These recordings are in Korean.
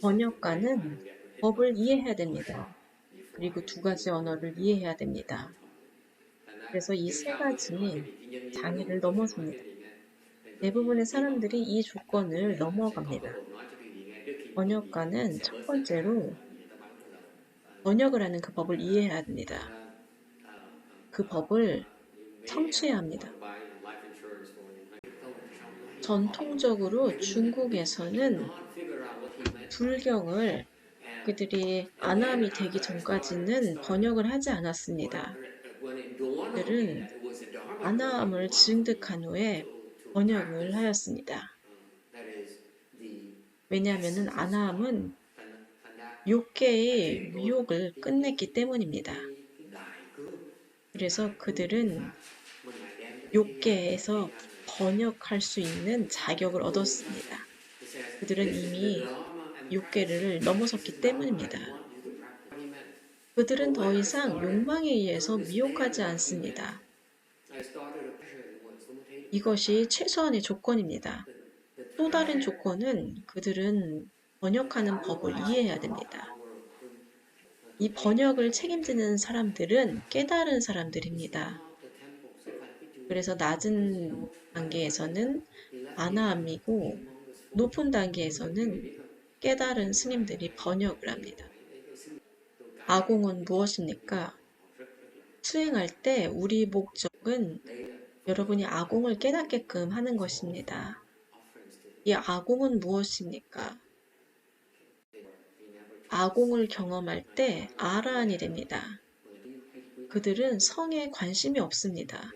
번역가는 법을 이해해야 됩니다. 그리고 두 가지 언어를 이해해야 됩니다. 그래서 이 세 가지 장애를 넘어섭니다. 대부분의 사람들이 이 조건을 넘어갑니다. 번역가는 첫 번째로 번역을 하는 그 법을 이해해야 됩니다. 그 법을 청취해야 합니다. 전통적으로 중국에서는 불경을 그들이 아남이 되기 전까지는 번역을 하지 않았습니다. 그들은 아나암을 증득한 후에 번역을 하였습니다. 왜냐하면 아나암은 욕계의 미혹을 끝냈기 때문입니다. 그래서 그들은 욕계에서 번역할 수 있는 자격을 얻었습니다. 그들은 이미 욕계를 넘어섰기 때문입니다. 그들은 더 이상 욕망에 의해서 미혹하지 않습니다. 이것이 최소한의 조건입니다. 또 다른 조건은 그들은 번역하는 법을 이해해야 됩니다. 이 번역을 책임지는 사람들은 깨달은 사람들입니다. 그래서 낮은 단계에서는 아나함이고 높은 단계에서는 깨달은 스님들이 번역을 합니다. 아공은 무엇입니까? 수행할 때 우리 목적은 여러분이 아공을 깨닫게끔 하는 것입니다. 이 아공은 무엇입니까? 아공을 경험할 때 아라한이 됩니다. 그들은 성에 관심이 없습니다.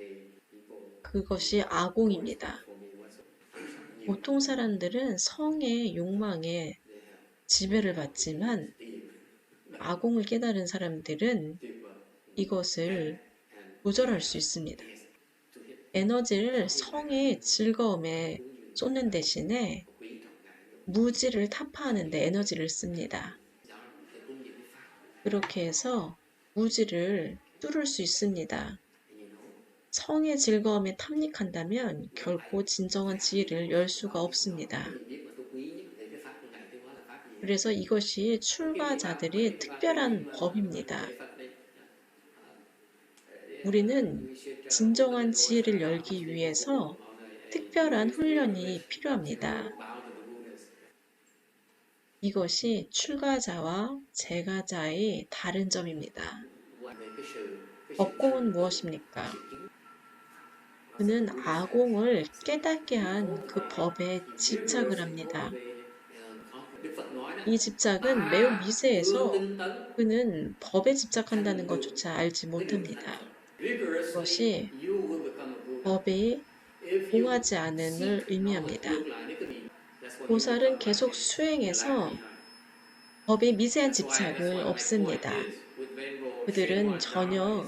그것이 아공입니다. 보통 사람들은 성의 욕망에 지배를 받지만 아공을 깨달은 사람들은 이것을 조절할 수 있습니다. 에너지를 성의 즐거움에 쏟는 대신에 무지를 타파하는 데 에너지를 씁니다. 그렇게 해서 무지를 뚫을 수 있습니다. 성의 즐거움에 탐닉한다면 결코 진정한 지혜를 열 수가 없습니다. 그래서 이것이 출가자들의 특별한 법입니다. 우리는 진정한 지혜를 열기 위해서 특별한 훈련이 필요합니다. 이것이 출가자와 재가자의 다른 점입니다. 법공은 무엇입니까? 그는 아공을 깨닫게 한 그 법에 집착을 합니다. 이 집착은 매우 미세해서 그는 법에 집착한다는 것조차 알지 못합니다. 그것이 법이 봉하지 않음을 의미합니다. 보살은 계속 수행해서 법에 미세한 집착을 없습니다. 그들은 전혀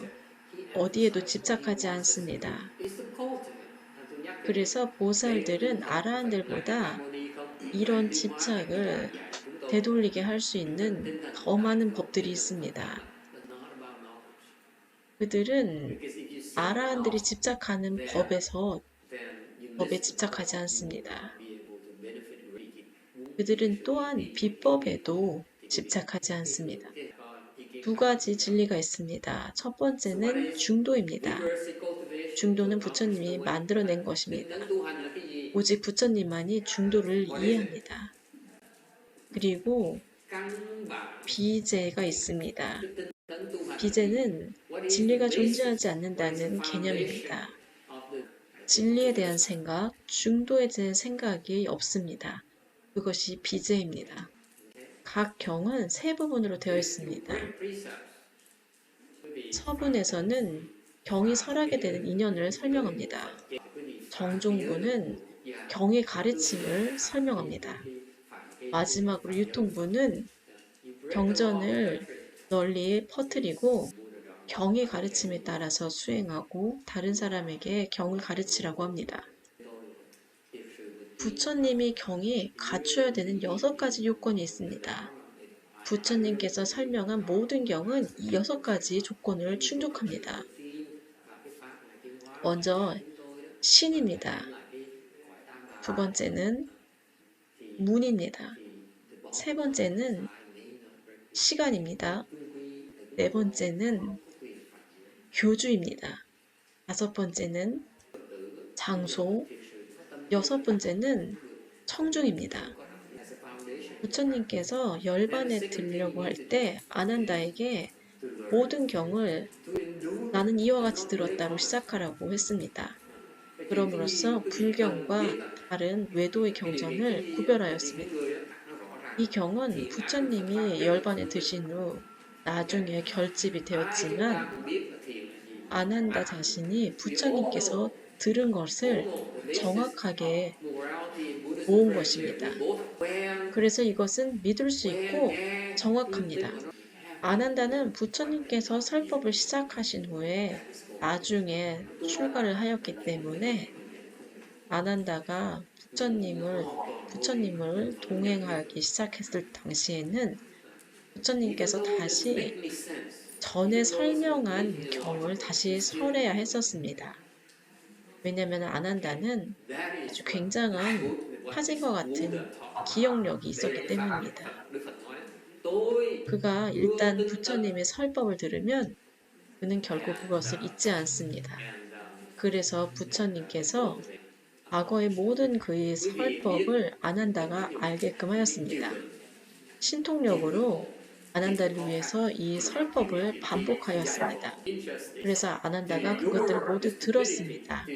어디에도 집착하지 않습니다. 그래서 보살들은 아라한들보다 이런 집착을 되돌리게 할 수 있는 더 많은 법들이 있습니다. 그들은 아라한들이 집착하는 법에서 법에 집착하지 않습니다. 그들은 또한 비법에도 집착하지 않습니다. 두 가지 진리가 있습니다. 첫 번째는 중도입니다. 중도는 부처님이 만들어낸 것입니다. 오직 부처님만이 중도를 이해합니다. 그리고 비제가 있습니다. 비제는 진리가 존재하지 않는다는 개념입니다. 진리에 대한 생각, 중도에 대한 생각이 없습니다. 그것이 비제입니다. 각 경은 세 부분으로 되어 있습니다. 서분에서는 경이 설하게 되는 인연을 설명합니다. 정종부는 경의 가르침을 설명합니다. 마지막으로 유통부는 경전을 널리 퍼뜨리고 경의 가르침에 따라서 수행하고 다른 사람에게 경을 가르치라고 합니다. 부처님이 경에 갖춰야 되는 여섯 가지 요건이 있습니다. 부처님께서 설명한 모든 경은 이 여섯 가지 조건을 충족합니다. 먼저 신입니다. 두 번째는 문입니다. 세 번째는 시간입니다. 네 번째는 교주입니다. 다섯 번째는 장소, 여섯 번째는 청중입니다. 부처님께서 열반에 들려고 할 때 아난다에게 모든 경을 나는 이와 같이 들었다로 시작하라고 했습니다. 그럼으로써 불경과 다른 외도의 경전을 구별하였습니다. 이 경은 부처님이 열반에 드신 후 나중에 결집이 되었지만 아난다 자신이 부처님께서 들은 것을 정확하게 모은 것입니다. 그래서 이것은 믿을 수 있고 정확합니다. 아난다는 부처님께서 설법을 시작하신 후에 나중에 출가를 하였기 때문에 아난다가 부처님을 부처님을 동행하기 시작했을 당시에는 부처님께서 다시 전에 설명한 경을 다시 설해야 했었습니다. 왜냐하면 아난다는 아주 굉장한 화진과 같은 기억력이 있었기 때문입니다. 그가 일단 부처님의 설법을 들으면 그는 결국 그것을 잊지 않습니다. 그래서 부처님께서 과거의 모든 그의 설법을 아난다가 알게끔 하였습니다. 신통력으로 아난다를 위해서 이 설법을 반복하였습니다. 그래서 아난다가 그것들을 모두 들었습니다.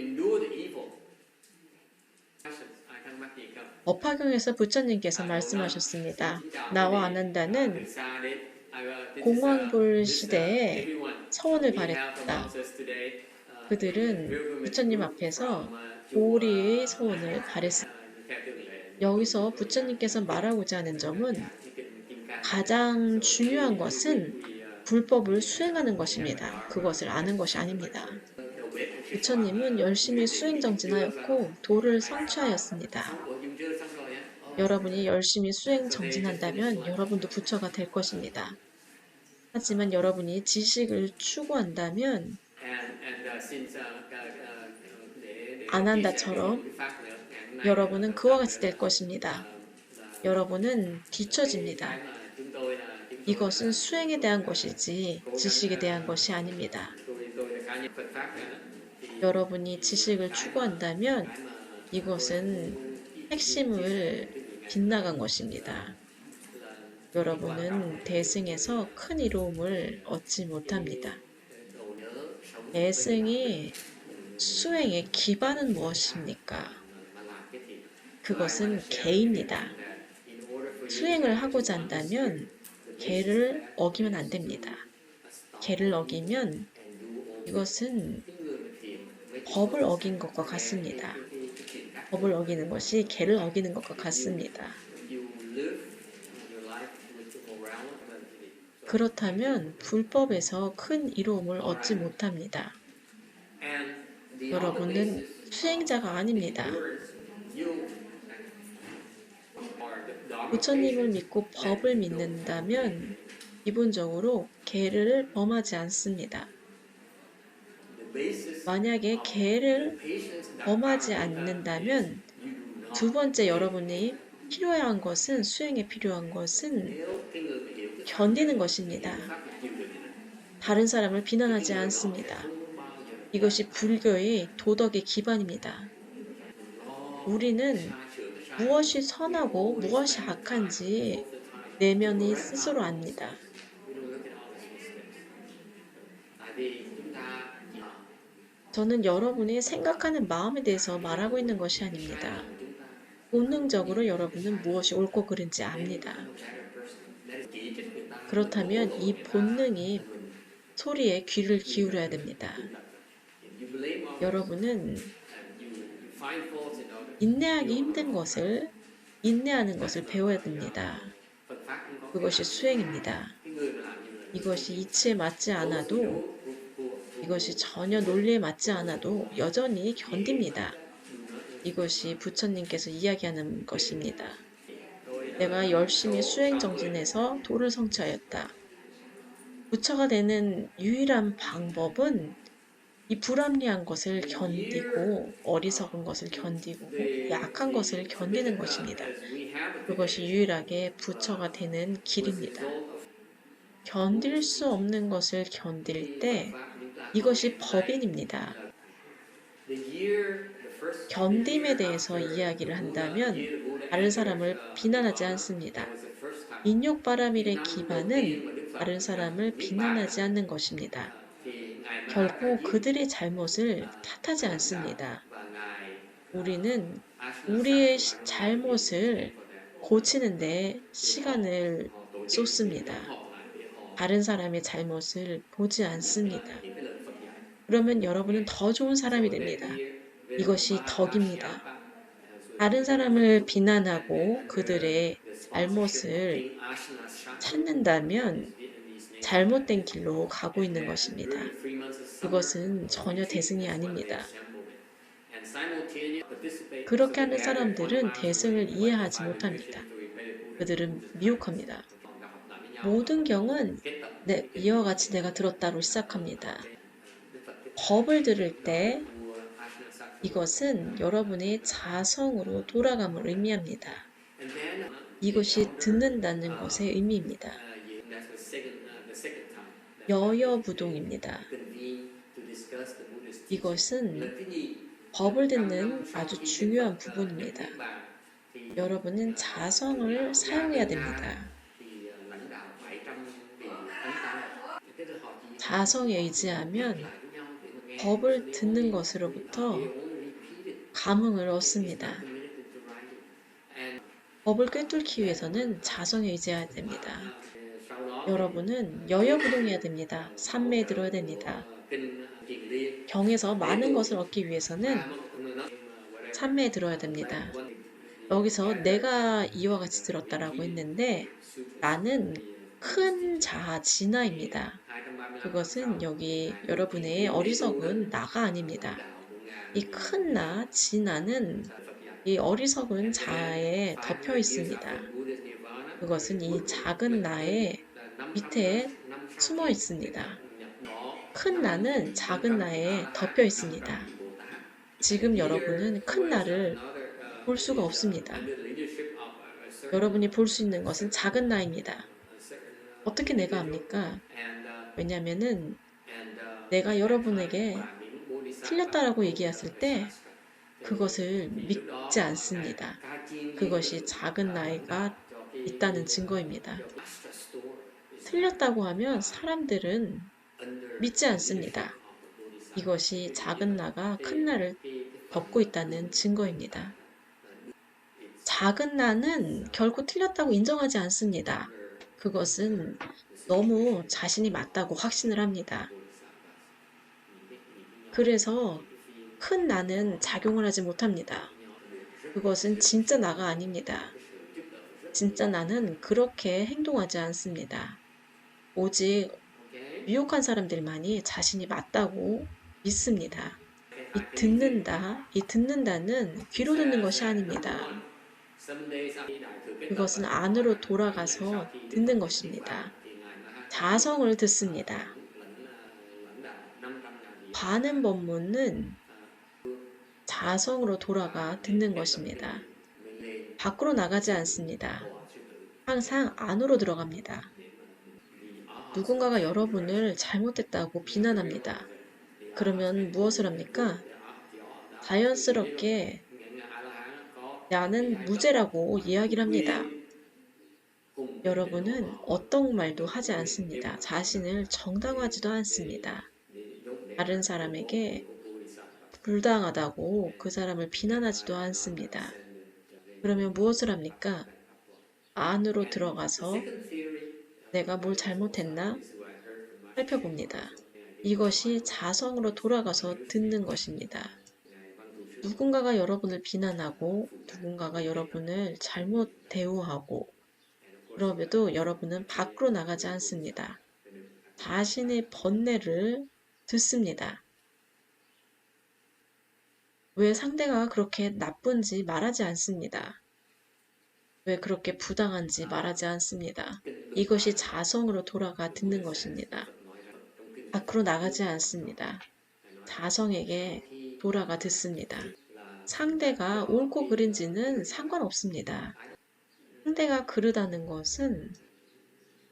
업화경에서 부처님께서 말씀하셨습니다. 나와 아난다는 공황불 시대에 서원을 바랬다. 그들은 부처님 앞에서 오리의 서원을 바랬습니다. 여기서 부처님께서 말하고자 하는 점은 가장 중요한 것은 불법을 수행하는 것입니다. 그것을 아는 것이 아닙니다. 부처님은 열심히 수행정진하였고 도를 성취하였습니다. 여러분이 열심히 수행정진한다면 여러분도 부처가 될 것입니다. 하지만 여러분이 지식을 추구한다면 안 한다처럼 여러분은 그와 같이 될 것입니다. 여러분은 뒤처집니다. 이것은 수행에 대한 것이지 지식에 대한 것이 아닙니다. 여러분이 지식을 추구한다면 이것은 핵심을 빗나간 것입니다. 여러분은 대승에서 큰 이로움을 얻지 못합니다. 대승이 수행의 기반은 무엇입니까? 그것은 개입니다. 수행을 하고자 한다면 개를 어기면 안 됩니다. 개를 어기면 이것은 법을 어긴 것과 같습니다. 법을 어기는 것이 개를 어기는 것과 같습니다. 그렇다면 불법에서 큰 이로움을 얻지 못합니다. 여러분은 수행자가 아닙니다. 부처님을 믿고 법을 믿는다면 기본적으로 계를 범하지 않습니다. 만약에 계를 범하지 않는다면 두 번째 여러분이 필요한 것은 수행에 필요한 것은 견디는 것입니다. 다른 사람을 비난하지 않습니다. 이것이 불교의 도덕의 기반입니다. 우리는 무엇이 선하고 무엇이 악한지 내면이 스스로 압니다. 저는 여러분이 생각하는 마음에 대해서 말하고 있는 것이 아닙니다. 본능적으로 여러분은 무엇이 옳고 그른지 압니다. 그렇다면 이 본능이 소리에 귀를 기울여야 됩니다. 여러분은 인내하기 힘든 것을 인내하는 것을 배워야 됩니다. 그것이 수행입니다. 이것이 이치에 맞지 않아도 이것이 전혀 논리에 맞지 않아도 여전히 견딥니다. 이것이 부처님께서 이야기하는 것입니다. 내가 열심히 수행 정진해서 도를 성취하였다. 부처가 되는 유일한 방법은 이 불합리한 것을 견디고 어리석은 것을 견디고 약한 것을 견디는 것입니다. 그것이 유일하게 부처가 되는 길입니다. 견딜 수 없는 것을 견딜 때 이것이 법인입니다. 견딤에 대해서 이야기를 한다면 다른 사람을 비난하지 않습니다. 인욕바람일의 기반은 다른 사람을 비난하지 않는 것입니다. 결코 그들의 잘못을 탓하지 않습니다. 우리는 우리의 시- 잘못을 고치는데 시간을 쏟습니다. 다른 사람의 잘못을 보지 않습니다. 그러면 여러분은 더 좋은 사람이 됩니다. 이것이 덕입니다. 다른 사람을 비난하고 그들의 잘못을 찾는다면 잘못된 길로 가고 있는 것입니다. 그것은 전혀 대승이 아닙니다. 그렇게 하는 사람들은 대승을 이해하지 못합니다. 그들은 미혹합니다. 모든 경은 네, 이와 같이 내가 들었다로 시작합니다. 법을 들을 때 이것은 여러분의 자성으로 돌아감을 의미합니다. 이것이 듣는다는 것의 의미입니다. 여여부동입니다. 이것은 법을 듣는 아주 중요한 부분입니다. 여러분은 자성을 사용해야 됩니다. 자성에 의지하면 법을 듣는 것으로부터 감흥을 얻습니다. 법을 꿰뚫기 위해서는 자성에 의지해야 됩니다. 여러분은 여여부동해야 됩니다. 삼매에 들어야 됩니다. 경에서 많은 것을 얻기 위해서는 삼매에 들어야 됩니다. 여기서 내가 이와 같이 들었다라고 했는데 나는 큰 자아 진화입니다. 그것은 여기 여러분의 어리석은 나가 아닙니다. 이 큰 나, 진화는 이 어리석은 자아에 덮여 있습니다. 그것은 이 작은 나의 밑에 숨어 있습니다. 큰 나는 작은 나에 덮여 있습니다. 지금 여러분은 큰 나를 볼 수가 없습니다. 여러분이 볼 수 있는 것은 작은 나입니다. 어떻게 내가 압니까? 왜냐면은 내가 여러분에게 틀렸다라고 얘기했을 때 그것을 믿지 않습니다. 그것이 작은 나이가 있다는 증거입니다. 틀렸다고 하면 사람들은 믿지 않습니다. 이것이 작은 나가 큰 나를 덮고 있다는 증거입니다. 작은 나는 결코 틀렸다고 인정하지 않습니다. 그것은 너무 자신이 맞다고 확신을 합니다. 그래서 큰 나는 작용을 하지 못합니다. 그것은 진짜 나가 아닙니다. 진짜 나는 그렇게 행동하지 않습니다. 오직 미혹한 사람들만이 자신이 맞다고 믿습니다. 이 듣는다, 이 듣는다는 귀로 듣는 것이 아닙니다. 그것은 안으로 돌아가서 듣는 것입니다. 자성을 듣습니다. 반응 법문은 자성으로 돌아가 듣는 것입니다. 밖으로 나가지 않습니다. 항상 안으로 들어갑니다. 누군가가 여러분을 잘못했다고 비난합니다. 그러면 무엇을 합니까? 자연스럽게 나는 무죄라고 이야기를 합니다. 여러분은 어떤 말도 하지 않습니다. 자신을 정당화하지도 않습니다. 다른 사람에게 불당하다고 그 사람을 비난하지도 않습니다. 그러면 무엇을 합니까? 안으로 들어가서 내가 뭘 잘못했나 살펴봅니다. 이것이 자성으로 돌아가서 듣는 것입니다. 누군가가 여러분을 비난하고 누군가가 여러분을 잘못 대우하고 그럼에도 여러분은 밖으로 나가지 않습니다. 자신의 번뇌를 듣습니다. 왜 상대가 그렇게 나쁜지 말하지 않습니다. 왜 그렇게 부당한지 말하지 않습니다. 이것이 자성으로 돌아가 듣는 것입니다. 밖으로 나가지 않습니다. 자성에게 돌아가 듣습니다. 상대가 옳고 그른지는 상관없습니다. 상대가 그르다는 것은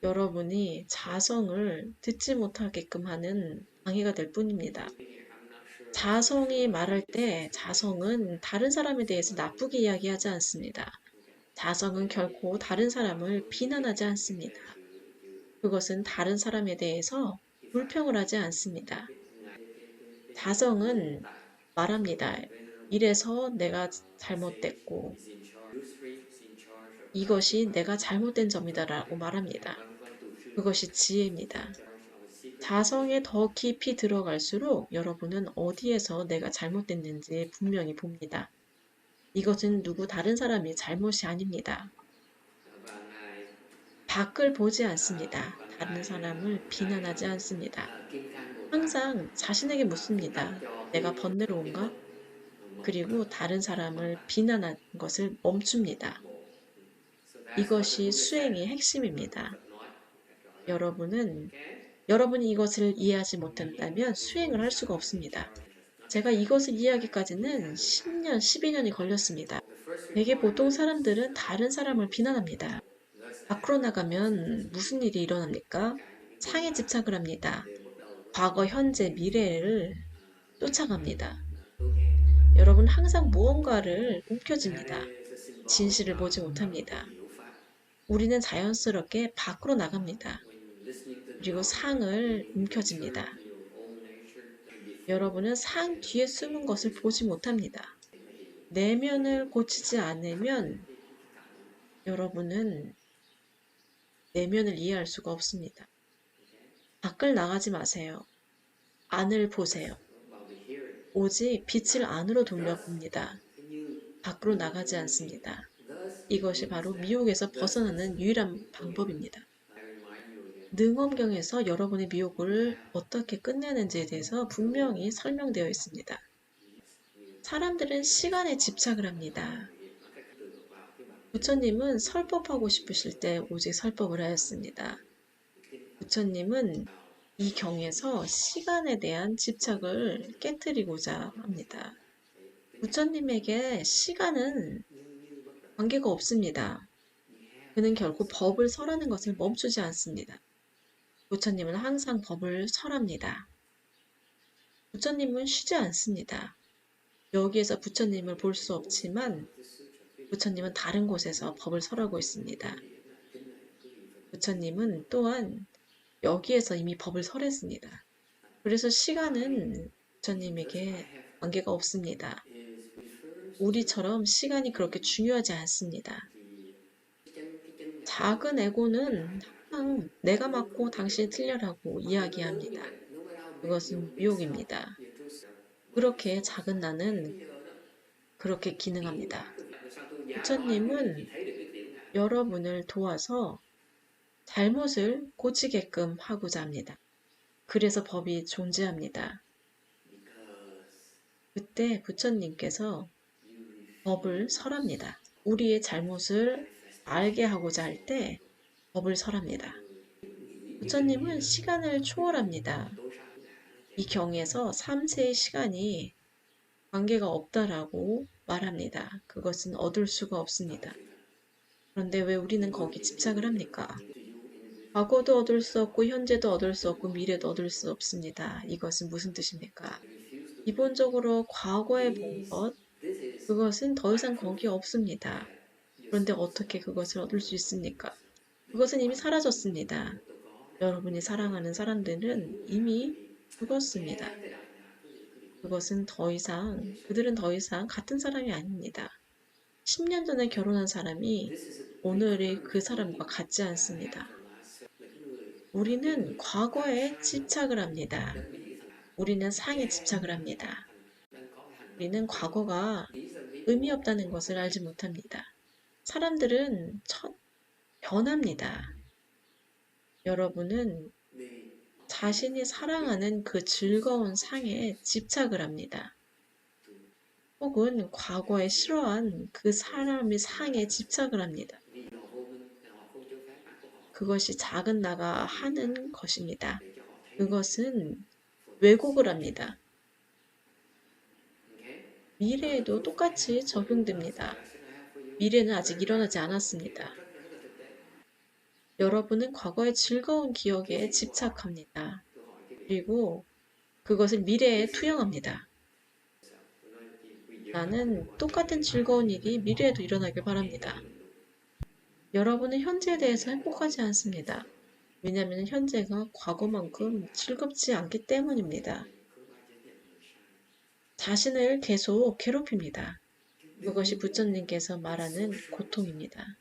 여러분이 자성을 듣지 못하게끔 하는 방해가 될 뿐입니다. 자성이 말할 때 자성은 다른 사람에 대해서 나쁘게 이야기하지 않습니다. 자성은 결코 다른 사람을 비난하지 않습니다. 그것은 다른 사람에 대해서 불평을 하지 않습니다. 자성은 말합니다. 이래서 내가 잘못됐고 이것이 내가 잘못된 점이다라고 말합니다. 그것이 지혜입니다. 자성에 더 깊이 들어갈수록 여러분은 어디에서 내가 잘못됐는지 분명히 봅니다. 이것은 누구 다른 사람의 잘못이 아닙니다. 밖을 보지 않습니다. 다른 사람을 비난하지 않습니다. 항상 자신에게 묻습니다. 내가 번뇌로운가? 그리고 다른 사람을 비난하는 것을 멈춥니다. 이것이 수행의 핵심입니다. 여러분은 여러분이 이것을 이해하지 못한다면 수행을 할 수가 없습니다. 제가 이것을 이해하기까지는 10년, 12년이 걸렸습니다. 되게 보통 사람들은 다른 사람을 비난합니다. 밖으로 나가면 무슨 일이 일어납니까? 상에 집착을 합니다. 과거, 현재, 미래를 쫓아갑니다. 여러분 항상 무언가를 움켜쥡니다. 진실을 보지 못합니다. 우리는 자연스럽게 밖으로 나갑니다. 그리고 상을 움켜쥡니다. 여러분은 상 뒤에 숨은 것을 보지 못합니다. 내면을 고치지 않으면 여러분은 내면을 이해할 수가 없습니다. 밖을 나가지 마세요. 안을 보세요. 오직 빛을 안으로 돌려봅니다. 밖으로 나가지 않습니다. 이것이 바로 미혹에서 벗어나는 유일한 방법입니다. 능엄경에서 여러분의 미혹을 어떻게 끝내는지에 대해서 분명히 설명되어 있습니다. 사람들은 시간에 집착을 합니다. 부처님은 설법하고 싶으실 때 오직 설법을 하였습니다. 부처님은 이 경에서 시간에 대한 집착을 깨뜨리고자 합니다. 부처님에게 시간은 관계가 없습니다. 그는 결코 법을 설하는 것을 멈추지 않습니다. 부처님은 항상 법을 설합니다. 부처님은 쉬지 않습니다. 여기에서 부처님을 볼 수 없지만 부처님은 다른 곳에서 법을 설하고 있습니다. 부처님은 또한 여기에서 이미 법을 설했습니다. 그래서 시간은 부처님에게 관계가 없습니다. 우리처럼 시간이 그렇게 중요하지 않습니다. 작은 에고는 항상 내가 맞고 당신이 틀려라고 이야기합니다. 그것은 미혹입니다. 그렇게 작은 나는 그렇게 기능합니다. 부처님은 여러분을 도와서 잘못을 고치게끔 하고자 합니다. 그래서 법이 존재합니다. 그때 부처님께서 법을 설합니다. 우리의 잘못을 알게 하고자 할 때 법을 설합니다. 부처님은 시간을 초월합니다. 이 경에서 3세의 시간이 관계가 없다라고 말합니다. 그것은 얻을 수가 없습니다. 그런데 왜 우리는 거기 집착을 합니까? 과거도 얻을 수 없고 현재도 얻을 수 없고 미래도 얻을 수 없습니다. 이것은 무슨 뜻입니까? 기본적으로 과거에 본 것, 그것은 더 이상 거기 없습니다. 그런데 어떻게 그것을 얻을 수 있습니까? 그것은 이미 사라졌습니다. 여러분이 사랑하는 사람들은 이미 죽었습니다. 그것은 더 이상, 그들은 더 이상 같은 사람이 아닙니다. 10년 전에 결혼한 사람이 오늘의 그 사람과 같지 않습니다. 우리는 과거에 집착을 합니다. 우리는 상에 집착을 합니다. 우리는 과거가 의미 없다는 것을 알지 못합니다. 사람들은 첫 변합니다. 여러분은 자신이 사랑하는 그 즐거운 상에 집착을 합니다. 혹은 과거에 싫어한 그 사람의 상에 집착을 합니다. 그것이 작은 나가 하는 것입니다. 그것은 왜곡을 합니다. 미래에도 똑같이 적용됩니다. 미래는 아직 일어나지 않았습니다. 여러분은 과거의 즐거운 기억에 집착합니다. 그리고 그것을 미래에 투영합니다. 나는 똑같은 즐거운 일이 미래에도 일어나길 바랍니다. 여러분은 현재에 대해서 행복하지 않습니다. 왜냐하면 현재가 과거만큼 즐겁지 않기 때문입니다. 자신을 계속 괴롭힙니다. 그것이 부처님께서 말하는 고통입니다.